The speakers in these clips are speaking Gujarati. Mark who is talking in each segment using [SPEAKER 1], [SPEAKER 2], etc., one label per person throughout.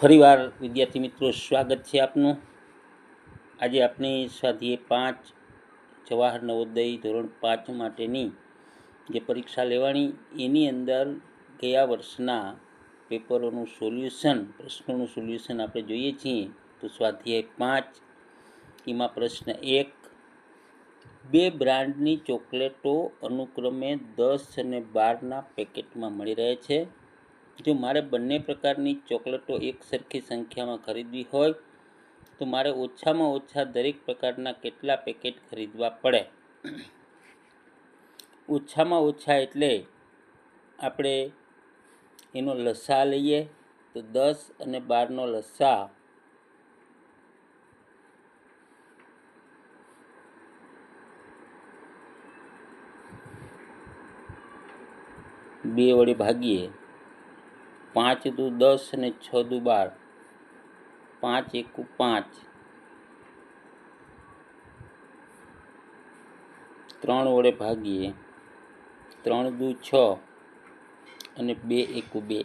[SPEAKER 1] ફરીવાર વિદ્યાર્થી મિત્રો, સ્વાગત છે આપનું. આજે આપની સ્વાધ્યાય પાંચ જવાહર નવોદય ધોરણ પાંચ માટેની જે પરીક્ષા લેવાની, એની અંદર ગયા વર્ષના પેપરોનું સોલ્યુશન, પ્રશ્નોનું સોલ્યુશન આપણે જોઈએ છીએ. તો સ્વાધ્યાય પાંચ, એમાં પ્રશ્ન એક, બે બ્રાન્ડની ચોકલેટો અનુક્રમે દસ અને બારના પેકેટમાં મળી રહે છે. જો મારે બંને પ્રકારની ચોકલેટો એક સરખી સંખ્યામાં ખરીદવી હોય, તો મારે ઓછામાં ઓછા દરેક પ્રકારના કેટલા પેકેટ ખરીદવા પડે? ઓછામાં ઓછા એટલે આપણે એનો લસા લઈએ તો દસ અને બારનો લસા બે વડે ભાગીએ. પાંચ દુ દસ અને છ દુ બાર. પાંચ એકુ પાંચ. ત્રણ વડે ભાગીએ. ત્રણ દુ છ અને બે એકુ બે.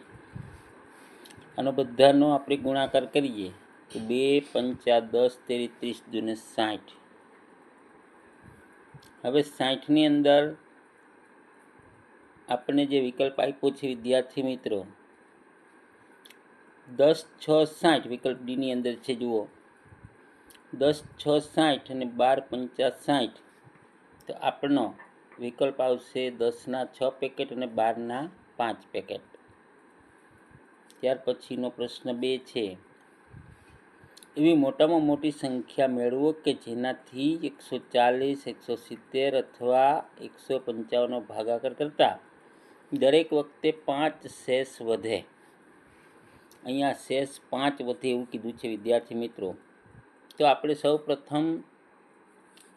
[SPEAKER 1] આનો બધાનો આપણે ગુણાકાર કરીએ તો બે પંચા દસ તેરી ત્રીસ દુને સાઠ. હવે સાઠની અંદર આપણને જે વિકલ્પ આપ્યો છે વિદ્યાર્થી મિત્રો દસ, છ, સાઠ વિકલ્પ ડીની અંદર છે, જુઓ. દસ, છ, સાઠ અને બાર, પંચા સાઠ. તો આપણનો વિકલ્પ આવશે દસના છ પેકેટ અને બારના પાંચ પેકેટ. ત્યાર પછીનો પ્રશ્ન બે છે. એવી મોટામાં મોટી સંખ્યા મેળવો કે જેનાથી એકસો ચાલીસ, એકસો સિત્તેર અથવા એકસો પંચાવનનો ભાગાકાર કરતાં દરેક વખતે પાંચ શેષ વધે. અહીંયા શેષ પાંચ વધે એવું કીધું છે, વિદ્યાર્થી મિત્રો. તો આપણે સૌ પ્રથમ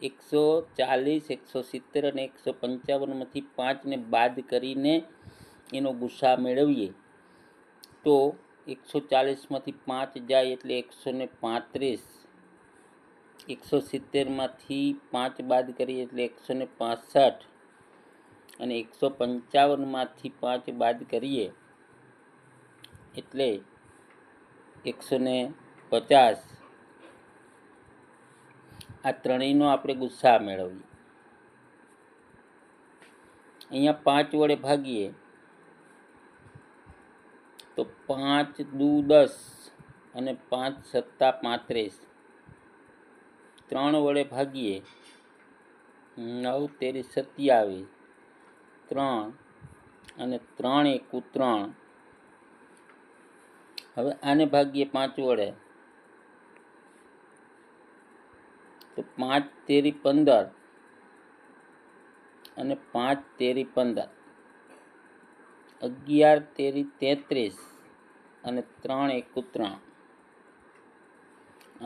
[SPEAKER 1] એકસો ચાલીસ, એકસો સિત્તેર અને એકસો પંચાવનમાંથી પાંચને બાદ કરીને એનો ગુસ્સા મેળવીએ. તો એકસો ચાલીસમાંથી પાંચ જાય એટલે એકસો ને પાંત્રીસ. એકસો સિત્તેરમાંથી પાંચ બાદ કરીએ એટલે એકસો ને પાસઠ. અને એકસો પંચાવનમાંથી પાંચ બાદ કરીએ એટલે એકસો ને પચાસ. આ ત્રણેયનો આપણે ગુસ્સા મેળવીએ. અહીંયા પાંચ વડે ભાગીએ, તો પાંચ દુ દસ અને પાંચ સત્તા પાંત્રીસ. ત્રણ વડે ભાગીએ, નવ તેરી સત્યાવીસ. ત્રણ અને ત્રણ એકુ ત્રણ. હવે આને ભાગીએ પાંચ વડે. તો પાંચ તેરી પંદર અને પાંચ તેરી પંદર. અગિયાર તેરી તેત્રીસ અને ત્રણ એકુ ત્રણ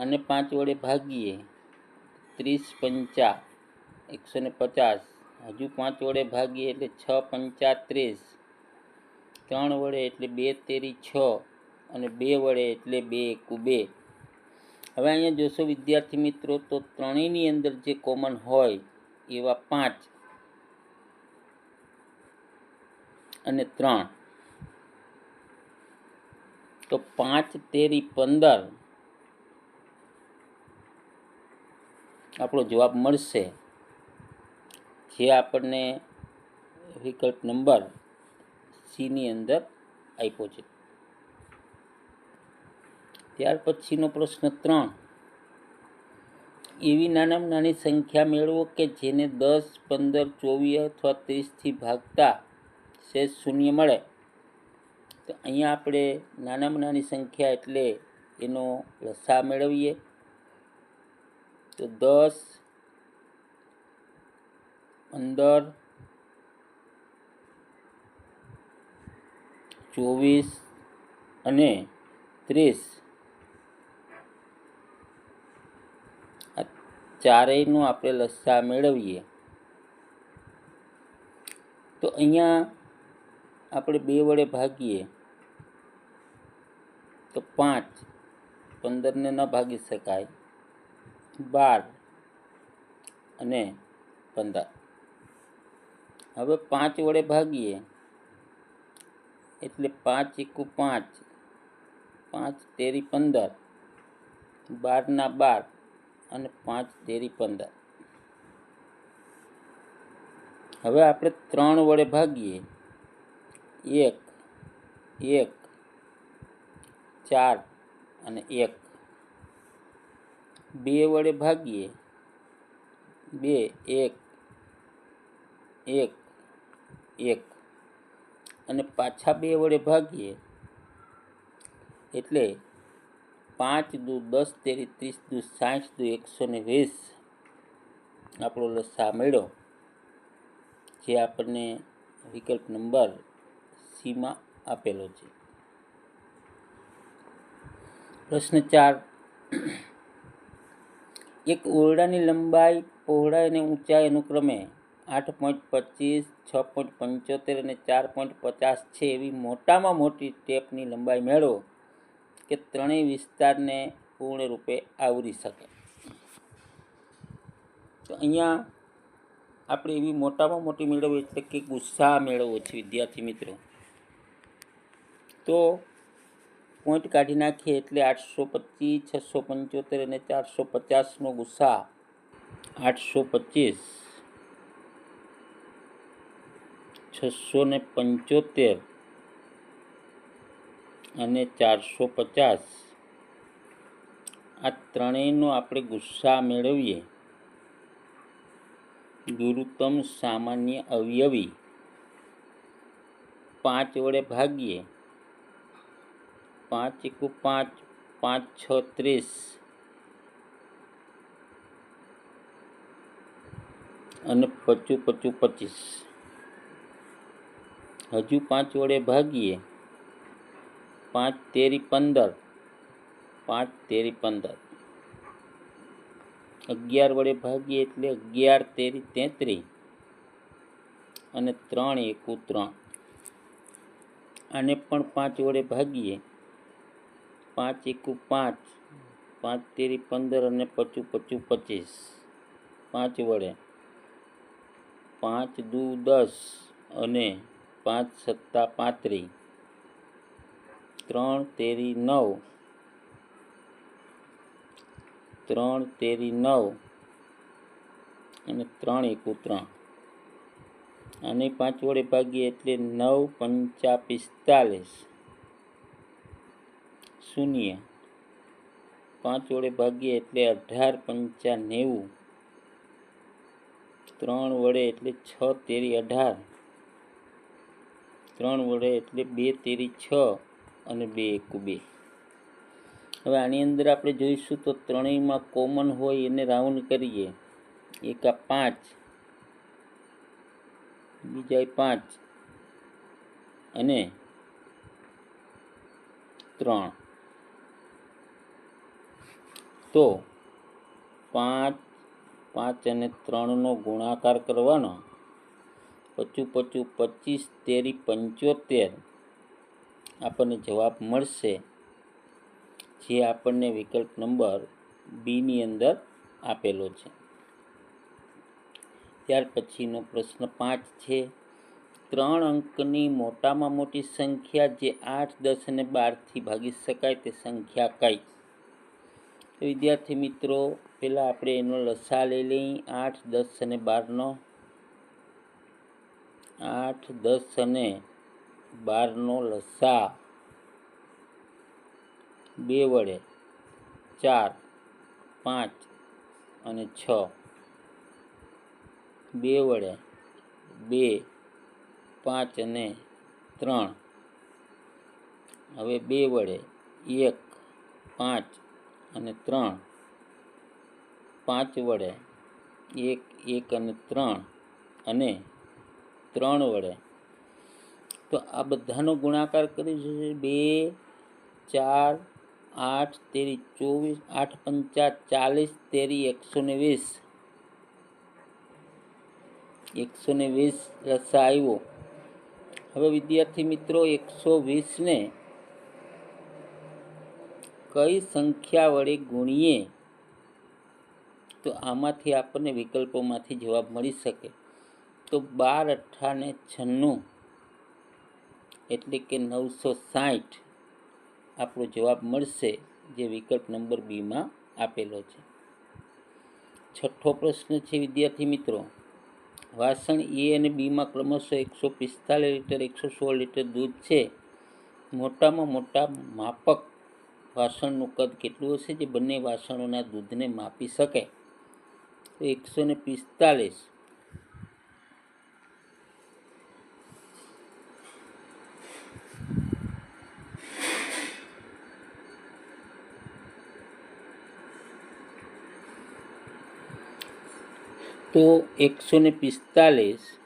[SPEAKER 1] અને પાંચ વડે ભાગીએ ત્રીસ પંચા, એકસો ને પચાસ. હજુ પાંચ વડે ભાગીએ એટલે છ પંચા ત્રીસ. ત્રણ વડે એટલે બે તેરી છ. અને બે વડે એટલે બે એકુ બે. હવે અહીંયા જોશો વિદ્યાર્થી મિત્રો, તો ત્રણેયની અંદર જે કોમન હોય એવા પાંચ અને ત્રણ. તો પાંચ, તેરી, પંદર. આપણો જવાબ મળશે. જે આપણને વિકલ્પ નંબર સીની અંદર આપ્યો છે. ત્યાર પછીનો પ્રશ્ન ત્રણ. એવી નાનામાં નાની સંખ્યા મેળવો કે જેને દસ, પંદર, ચોવીસ અથવા ત્રીસથી ભાગતા શેષ શૂન્ય મળે? તો અહીંયા આપણે નાનામાં નાની સંખ્યા એટલે એનો લસા મેળવીએ. તો દસ, પંદર, ચોવીસ અને ત્રીસ આ ચારેયનું આપણે લસ્સા મેળવીએ. તો અહીંયા આપણે બે વડે ભાગીએ. તો પાંચ, પંદરને ન ભાગી શકાય. બાર અને પંદર. હવે પાંચ વડે ભાગીએ. એટલે પાંચ એકુ પાંચ પાંચ તેરી પંદર, બારના બાર અને પાંચ તેરી પંદર. હવે આપણે ત્રણ વડે ભાગીએ. એક એક, ચાર અને એક. બે વડે ભાગીએ. બે, એક એક એક. અને પાછા બે વડે ભાગીએ. એટલે પાંચ દુ દસ તેરી ત્રીસ દુ સાઠ દુ એકસો ને વીસ આપણો લસા મળ્યો, જે આપણને વિકલ્પ નંબર સીમાં આપેલો છે. પ્રશ્ન ચાર, એક ઓરડાની લંબાઈ પહોળાઈ અને ઊંચાઈ અનુક્રમે આઠ પોઈન્ટ પચીસ, છ પોઈન્ટ પંચોતેર અને ચાર પોઈન્ટ પચાસ છે એવી મોટામાં મોટી ટેપની લંબાઈ મેળવો. કે ત્રણેય વિસ્તારને પૂર્ણરૂપે આવરી શકે. તો અહીંયા આપણે એવી મોટામાં મોટી મેળવવી એટલે કે ગુસ્સા મેળવવો છે, વિદ્યાર્થી મિત્રો. તો પોઈન્ટ કાઢી નાખીએ એટલે આઠસો પચીસ, છસો પંચોતેર અને ચારસો પચાસનો ગુસ્સા. આઠસો પચીસ, છસો ને પંચોતેર અને ચારસો પચાસ. આ ત્રણેયનો આપણે ગુસ્સા મેળવીએ. ગુરુત્તમ સામાન્ય અવયવી. પાંચ વડે ભાગીએ. પાંચ એકુ પાંચ પાંચ છ ત્રીસ. અને પચું પચું પચીસ. હજુ પાંચ વડે ભાગીએ. પાંચ તેરી પંદર. પાંચ તેરી પંદર. અગિયાર વડે ભાગીએ એટલે અગિયાર તેરી તેત્રીસ અને ત્રણ એકુ ત્રણ. આને પણ પાંચ વડે ભાગીએ. પાંચ એકુ પાંચ. પાંચ તેરી પંદર અને પચું પચું પચીસ. પાંચ વડે. પાંચ દુ દસ અને પાંચ સત્તા પાંત્રીસ. ત્રણ તેરી નવ. ત્રણ તેરી નવ અને ત્રણ એકુ ત્રણ અને પાંચ વડે ભાગીએ એટલે નવ પંચા પિસ્તાલીસ. શૂન્ય. પાંચ વડે ભાગીએ એટલે અઢાર પંચા નેવું. ત્રણ વડે એટલે છ તેરી અઢાર. ત્રણ વડે એટલે બે તેરી છ. અને બે એકુ બે. હવે આની અંદર આપણે જોઈશું તો ત્રણેયમાં કોમન હોય એને રાઉન્ડ કરીએ. એક આ પાંચ બીજા પાંચ અને ત્રણ. તો પાંચ પાંચ અને ત્રણનો ગુણાકાર કરવાનો. પચું પચું, પચીસ તેરી પંચોતેર. આપણને જવાબ મળશે. જે આપણને વિકલ્પ નંબર બીની અંદર આપેલો છે. ત્યાર પછીનો પ્રશ્ન પાંચ છે. ત્રણ અંકની મોટામાં મોટી સંખ્યા જે આઠ, દસ અને બારથી ભાગી શકાય તે સંખ્યા કઈ? તો વિદ્યાર્થી મિત્રો, પહેલાં આપણે એનો લસા લઈ લઈ. આઠ, દસ અને બારનો. આઠ, દસ અને બારનો લસા બે વડે ચાર, પાંચ અને છ. બે વડે બે, પાંચ અને ત્રણ. હવે બે વડે એક, પાંચ અને ત્રણ. પાંચ વડે એક એક અને ત્રણ અને ત્રણ વડે. તો આ બધાનો ગુણાકાર કરીશું બે, ચાર આઠ તેરી ચોવીસ, આઠ પંચા ચાલીસ, તેરી એકસો ને વીસ. એકસો ને વીસ રસા આવ્યો હવે વિદ્યાર્થી મિત્રો, એકસો વીસને કઈ સંખ્યા વડે ગુણીએ? તો આમાંથી આપણને વિકલ્પોમાંથી જવાબ મળી શકે. તો બાર અઠ્ઠાને છન્નું, એટલે કે નવસો સાઠ. આપણો જવાબ મળશે જે વિકલ્પ નંબર બીમાં આપેલો છે. છઠ્ઠો પ્રશ્ન છે, વિદ્યાર્થી મિત્રો. વાસણ એ અને બીમાં ક્રમશઃ એકસો પિસ્તાલીસ લીટર, એકસો સોળ લીટર દૂધ છે. મોટામાં મોટા માપક વાસણનું કદ કેટલું હશે જે બંને વાસણોના દૂધને માપી શકે? તો એકસો ને પિસ્તાલીસ તો એકસો ને પિસ્તાલીસ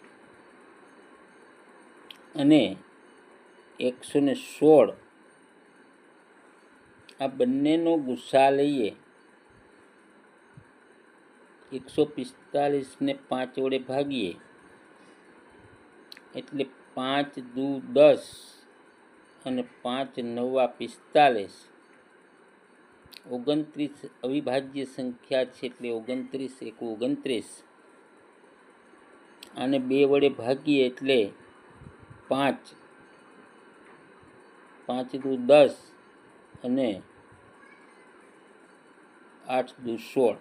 [SPEAKER 1] અને એકસો ને સોળ. આ બંનેનો ગુસ્સા લઈએ. એકસો પિસ્તાલીસને પાંચ વડે ભાગીએ. એટલે પાંચ દુ દસ અને પાંચ નવા પિસ્તાલીસ. ઓગણત્રીસ અવિભાજ્ય સંખ્યા છે એટલે ઓગણત્રીસ એક ઓગણત્રીસ. આને બે વડે ભાગીએ એટલે પાંચ. પાંચ દુ દસ અને આઠ દુ સોળ.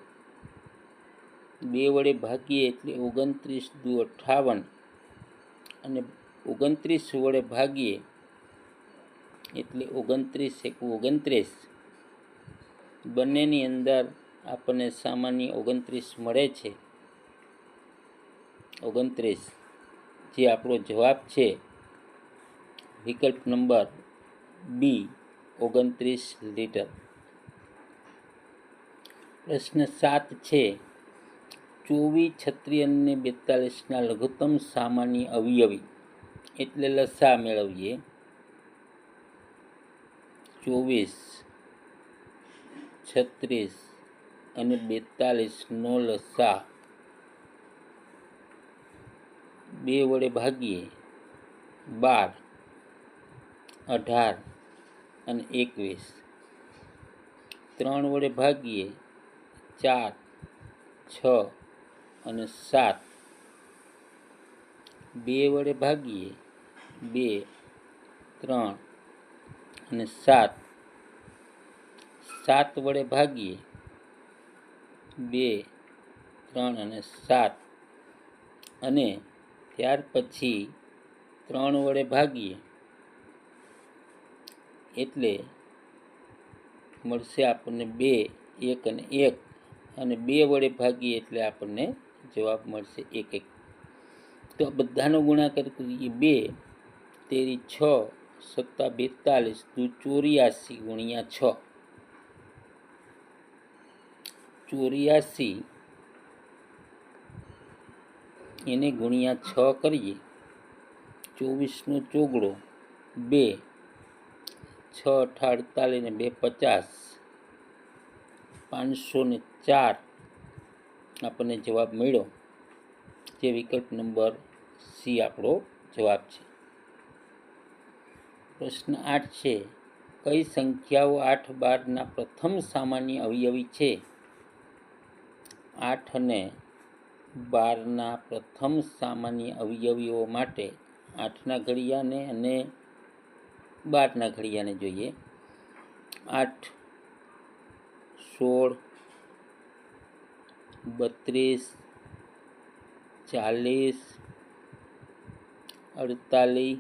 [SPEAKER 1] બે વડે ભાગીએ એટલે ઓગણત્રીસ દુ અઠાવન. અને ઓગણત્રીસ વડે ભાગીએ એટલે ઓગણત્રીસ એક ઓગણત્રીસ. બંનેની અંદર આપણને સામાન્ય ઓગણત્રીસ મળે છે. ઓગણત્રીસ. જે આપણો જવાબ છે વિકલ્પ નંબર બી, ઓગણત્રીસ લીટર. પ્રશ્ન સાત છે, ચોવીસ છત્રીસ અને બેતાલીસના લઘુત્તમ સામાન્ય અવયવી એટલે લસા મેળવીએ. ચોવીસ છત્રીસ અને બેતાલીસનો લસા બે વડે ભાગીએ. બાર, અઢાર અને એકવીસ. ત્રણ વડે ભાગીએ, ચાર, છ અને સાત. બે વડે ભાગીએ, બે, ત્રણ અને સાત. સાત વડે ભાગીએ, બે, ત્રણ અને સાત. અને ત્યાર પછી ત્રણ વડે ભાગીએ. એટલે મળશે આપણને બે, એક અને એક. અને બે વડે ભાગીએ એટલે આપણને જવાબ મળશે એક એક. તો બધાનો ગુણાકાર કરીએ બે, તેરી છ, સત્તા બેતાલીસ, દુ ચોર્યાસી ગુણ્યા છ. ચોર્યાસી એને ગુણ્યા છ કરીએ. ચોવીસનો ચોગડો, બે, છ અઠા ને બે પચાસ. પાંચસો ને ચાર આપણને જવાબ મળ્યો. જે વિકલ્પ નંબર સી આપણો જવાબ છે. પ્રશ્ન આઠ છે, કઈ સંખ્યાઓ આઠ બારના પ્રથમ સામાન્ય અવયવી છે? આઠ અને બારના પ્રથમ સામાન્ય અવયવીઓ માટે આઠના ઘડિયાને અને બારના ઘડિયાને જોઈએ. આઠ, સોળ, બત્રીસ, ચાલીસ, અડતાલીસ,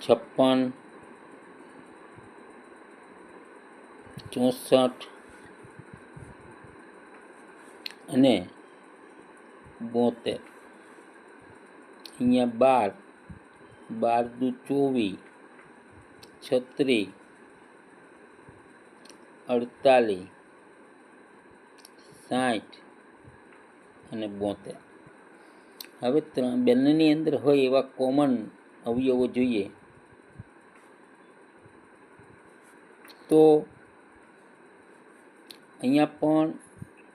[SPEAKER 1] છપ્પન ચોસઠ અને બોતેર. અહીંયા બાર બાર દુ ચોવીસ, છત્રીસ, અડતાલીસ, સાઠ અને બોતેર. હવે ત્રણ, બંનેની અંદર હોય એવા કોમન અવયવો જોઈએ. તો અહીંયા પણ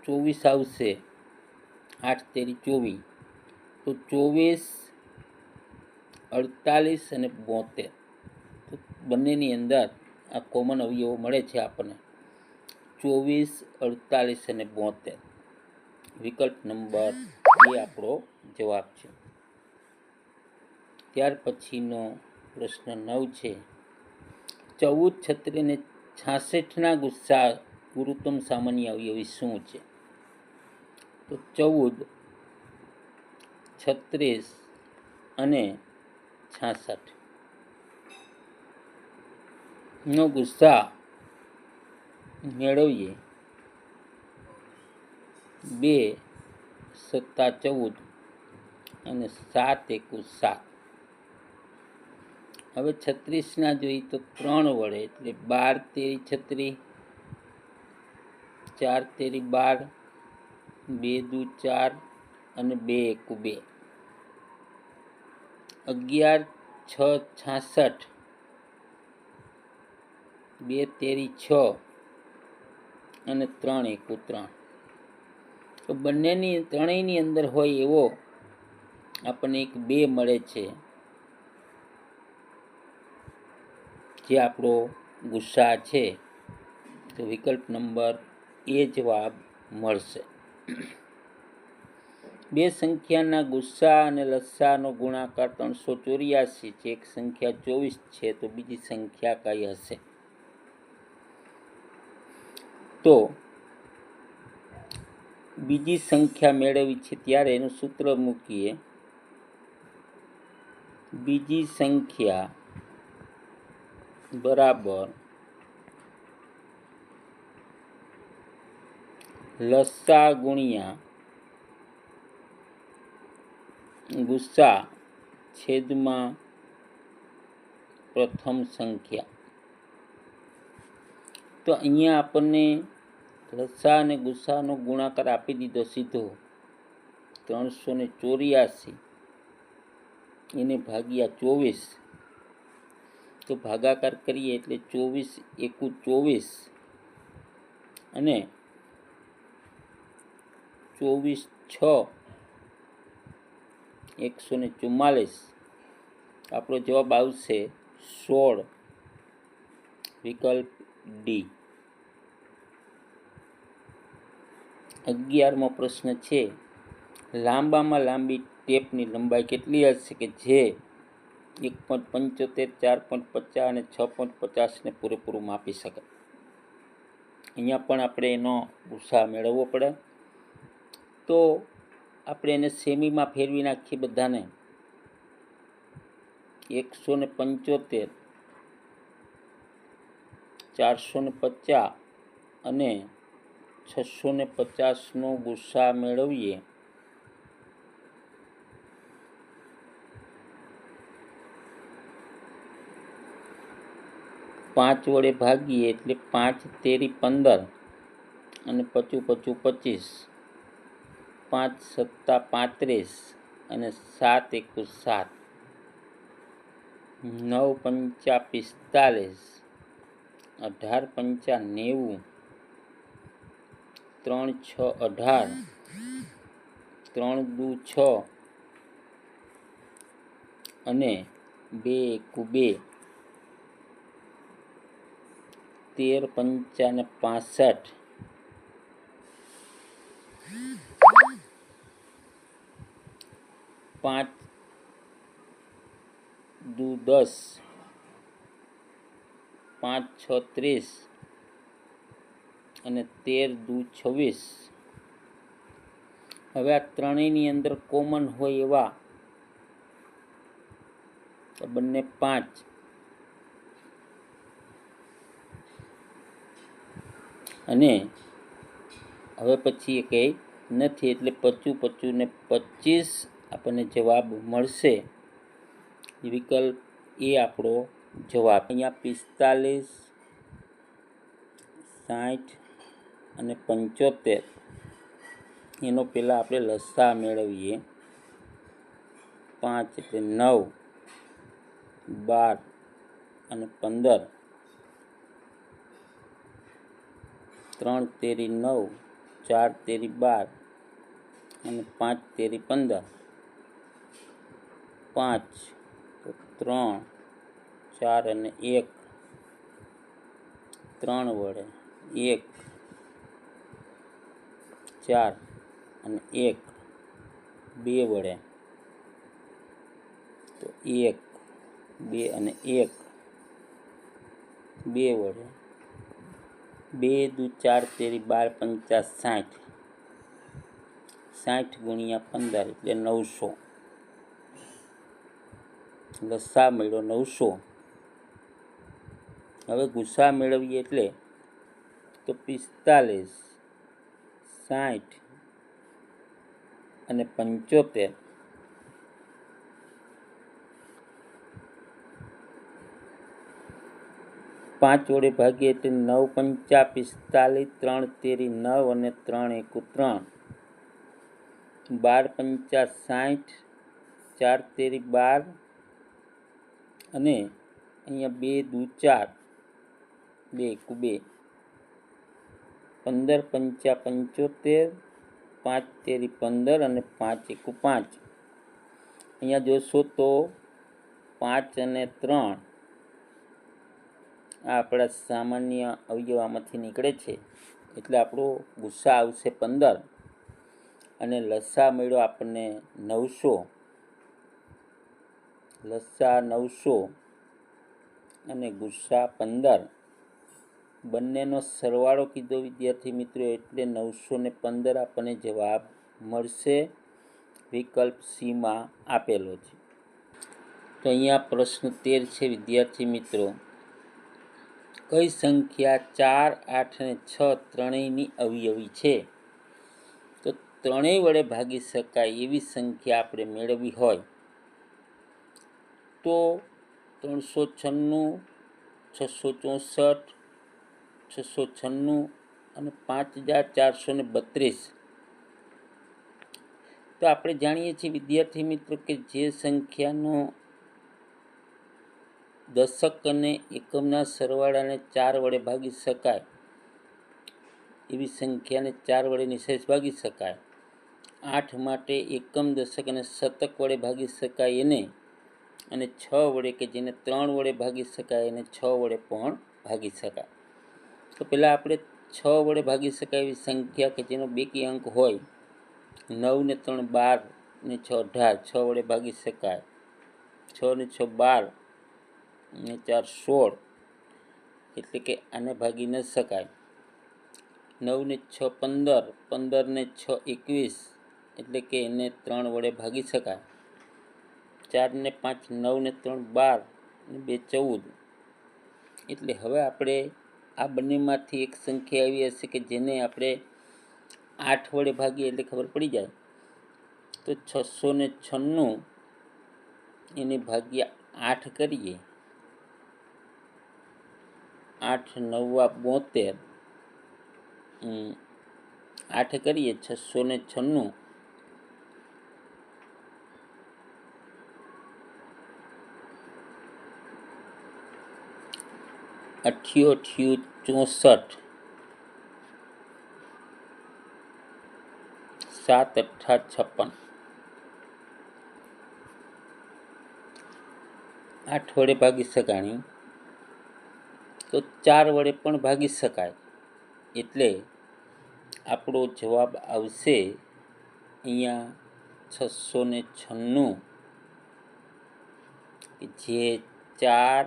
[SPEAKER 1] ચોવીસ આવશે. આઠ તેરી ચોવીસ. તો ચોવીસ, અડતાલીસ અને બોતેર. તો બંનેની અંદર આ કોમન અવયવો મળે છે આપણને. ચોવીસ, અડતાલીસ અને બોતેર. વિકલ્પ નંબર એ આપણો જવાબ છે. ત્યાર પછીનો પ્રશ્ન નવ છે. ચૌદ છત્રી અને છાસઠના ગુસ્સા ગુરુત્તમ સામાન્ય અવયવી શું છે? તો ચૌદ, છત્રીસ અને છાસઠ. નો ગુસ્સા મેળવીએ. બે, સત્તા ચૌદ અને સાત એકુ સાત. હવે છત્રીસના જોઈએ તો ત્રણ વડે એટલે બાર, તેરી છત્રી ચાર, તેરી બાર, બે દુ ચાર અને બે એકુ બે. અગિયાર, છ, છાસઠ, બે, તેરી, છ અને ત્રણ એકુ ત્રણ. તો બંનેની, ત્રણેયની અંદર હોય એવો આપણને એક બે મળે છે, જે આપણો ગુસ્સા છે. તો વિકલ્પ નંબર એ જવાબ મળશે. બે સંખ્યાના ગુસ્સા અને લસ્સાનો ગુણાકાર ત્રણસો ચોર્યાસી છે. એક સંખ્યા ચોવીસ છે તો બીજી સંખ્યા કઈ હશે? તો બીજી સંખ્યા મેળવી છે ત્યારે એનું સૂત્ર મૂકીએ. બીજી સંખ્યા બરાબર લસા ગુણ્યા. ગુસ્સા છેદમાં પ્રથમ સંખ્યા. તો અહીંયા આપણને લસા અને ગુસ્સાનો ગુણાકાર આપી દીધો સીધો. ત્રણસો ને ચોર્યાસી. એને ભાગ્યા ચોવીસ. તો ભાગાકાર કરીએ એટલે ચોવીસ એકુ ચોવીસ. અને ચોવીસ, છ, એકસો ને ચુમ્માલીસ. આપણો જવાબ આવશે સોળ. વિકલ્પ ડી. અગિયારમો પ્રશ્ન છે, લાંબામાં લાંબી ટેપની લંબાઈ કેટલી હશે કે જે એક પોઈન્ટ પંચોતેર, ચાર પોઈન્ટ પચાસ અને છ પોઈન્ટ પચાસને પૂરેપૂરું માપી શકાય? અહીંયા પણ આપણે એનો ઉત્સાહ મેળવવો પડે. તો આપણે એને સેમીમાં ફેરવી નાખીએ બધાને. એકસો ને પંચોતેર ચારસો ને પચાસ અને છસો ને પચાસનો ગુસ્સા મેળવીએ. પાંચ વડે ભાગીએ એટલે પાંચ તેરી પંદર અને પચું પચું પચીસ. પાંચ સત્તા પાંત્રીસ અને સાત એકુ સાત. નવ પંચા પિસ્તાલીસ, અઢાર પંચા નેવું, ત્રણ છ અઢાર, ત્રણ દુ છ અને બે એકુ બે. તેર પંચાને પાસઠ. પાંચ દુ દસ, પાંચ છ ત્રીસ અને તેર દુ છવ્વીસ. હવે આ ત્રણેયની અંદર કોમન હોય એવા બંને પાંચ. અને હવે પછી એ કંઈ નથી એટલે પચું પચું ને પચીસ આપણને જવાબ મળશે. વિકલ્પ એ આપણો જવાબ. અહીંયા પિસ્તાલીસ સાઠ અને પંચોતેર. એનો પહેલાં આપણે લસા મેળવીએ. પાંચ એટલે નવ, બાર અને પંદર. ત્રણ તેરી નવ ચાર તેરી બાર અને પાંચ તેરી પંદર. પાંચ, તો ત્રણ, ચાર અને એક. ત્રણ વડે એક, ચાર અને એક. બે વડે, તો એક, બે અને એક. બે વડે બે દુ ચાર તેરી બાર પંચા સાઠ. સાઠ ગુણ્યા પંદર એટલે નવસો. લસા મેળો નવસો. હવે ગુસ્સા મેળવીએ એટલે તો પિસ્તાલીસ, સાઠ અને પંચોતેર. પાંચ વડે ભાગીએ એટલે નવ પંચા પિસ્તાલીસ, ત્રણ તેરી નવ અને ત્રણ એકુ ત્રણ બાર પંચા સાઠ, ચાર તેરી બાર અને અહીંયા બે દુ ચાર, બે એકુ બે. પંદર પંચા પંચોતેર, પાંચ તેરી પંદર અને પાંચ એકુ પાંચ. અહીંયા જોશો તો પાંચ અને ત્રણ. આ આપણા સામાન્ય અવયવામાંથી નીકળે છે. એટલે આપણો ગુસ્સા આવશે પંદર અને લસા મળ્યો આપણને નવસો. લસા નવસો અને ગુસ્સા પંદર. બંનેનો સરવાળો કીધો વિદ્યાર્થી મિત્રો, એટલે નવસો ને પંદર આપણને જવાબ મળશે વિકલ્પ સીમાં આપેલો છે. તો અહીંયા પ્રશ્ન તેર છે વિદ્યાર્થી મિત્રો. કઈ સંખ્યા ચાર, આઠ અને છ ત્રણેયની અવયવી છે? તો ત્રણેય વડે ભાગી શકાય એવી સંખ્યા આપણે મેળવવી હોય. તો ત્રણસો છન્નું, છસો ચોસઠ, છસો છન્નું અને પાંચ હજાર ચારસો ને બત્રીસ. તો આપણે જાણીએ છીએ વિદ્યાર્થી મિત્રો કે જે સંખ્યાનો દશક અને એકમના સરવાળાને ચાર વડે ભાગી શકાય. એવી સંખ્યાને ચાર વડે નિશેષ ભાગી શકાય. આઠ માટે એકમ દશક અને શતક વડે ભાગી શકાય એને. અને છ વડે કે જેને ત્રણ વડે ભાગી શકાય એને છ વડે પણ ભાગી શકાય. તો પહેલાં આપણે છ વડે ભાગી શકાય એવી સંખ્યા કે જેનો બેકી અંક હોય. નવ ને ત્રણ બાર ને છ અઢાર, છ વડે ભાગી શકાય. છ ને છ બાર ને ચાર સોળ. એટલે કે આને ભાગી ન શકાય. નવ ને છ પંદર પંદર ને છ એકવીસ. એટલે કે એને ત્રણ વડે ભાગી શકાય. ચાર ને પાંચ, નવ ને ત્રણ બાર ને બે ચૌદ. એટલે હવે આપણે આ બંનેમાંથી એક સંખ્યા એવી હશે કે જેને આપણે આઠ વડે ભાગીએ એટલે ખબર પડી જાય. તો છસો ને છન્નું એને ભાગ્યા આઠ કરીએ. આઠ નવ્વા બોતેર આઠ કરીએ, છસો ને છન્નું. અઠ્યો, અઠ્યું, ચોસઠ. સાત, અઠ્ઠા, છપ્પન. આઠ વડે ભાગી શકાણી તો ચાર વડે પણ ભાગી શકાય. એટલે આપણો જવાબ આવશે અહીંયા છસો ને છન્નું. જે ચાર,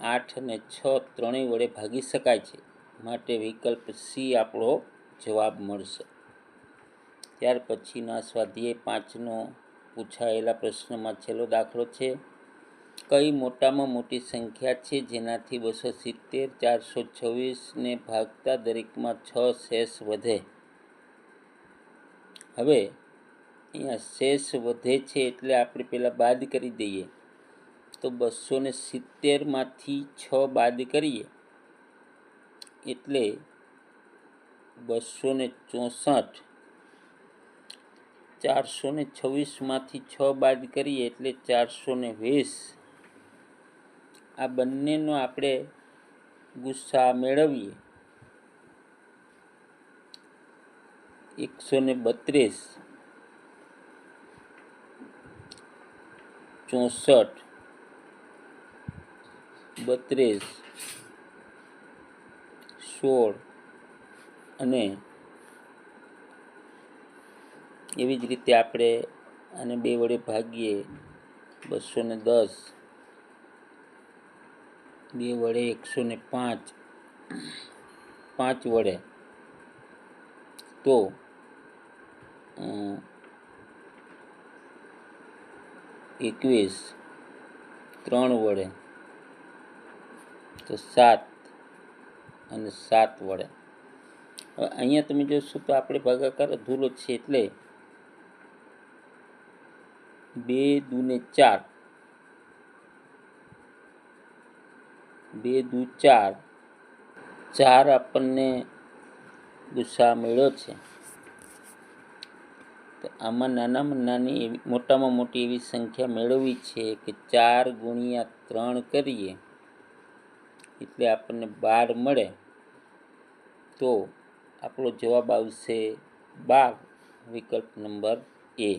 [SPEAKER 1] આઠ અને છ ત્રણેય વડે ભાગી શકાય છે. માટે વિકલ્પ સી આપણો જવાબ મળશે. ત્યાર પછીના સ્વાધ્યાય પાંચનો પૂછાયેલા પ્રશ્નમાં છેલ્લો દાખલો છે. કઈ મોટામાં મોટી સંખ્યા છે? જેનાથી બસો સિત્તેર, ચારસો છવ્વીસને ભાગતા દરેકમાં છ શેષ વધે. હવે, અહીંયા શેષ વધે છે એટલે આપણે પહેલાં બાદ કરી દઈએ. તો બસો ને સિત્તેરમાંથી છ બાદ કરીએ. એટલે બસો ને ચોસઠ, ચારસો ને છવ્વીસમાંથી છ બાદ કરીએ એટલે ચારસો ને વીસ. આ બંનેનો આપણે ગુસ્સા મેળવીએ. એકસો ને બત્રીસ. ચોસઠ. બત્રીસ. સોળ. અને એવી જ રીતે આપણે આને બે વડે ભાગીએ. બસો ને દસ. બે વડે એકસો ને પાંચ. પાંચ વડે. તો એકવીસ. ત્રણ વડે. તો સાત અને સાત વડે. હવે અહીંયા તમે જોશો તો આપણે ભાગાકાર અધૂરો છે એટલે બે દૂને ચાર. બે, દુ, ચાર. ચાર આપણને ગુસ્સા મળ્યો છે. તો આમાં નાનામાં નાની મોટામાં મોટી એવી સંખ્યા મેળવવી છે કે ચાર ગુણ્યા ત્રણ કરીએ, એટલે આપણને બાર મળે. તો આપણો જવાબ આવશે બાર, વિકલ્પ નંબર એ.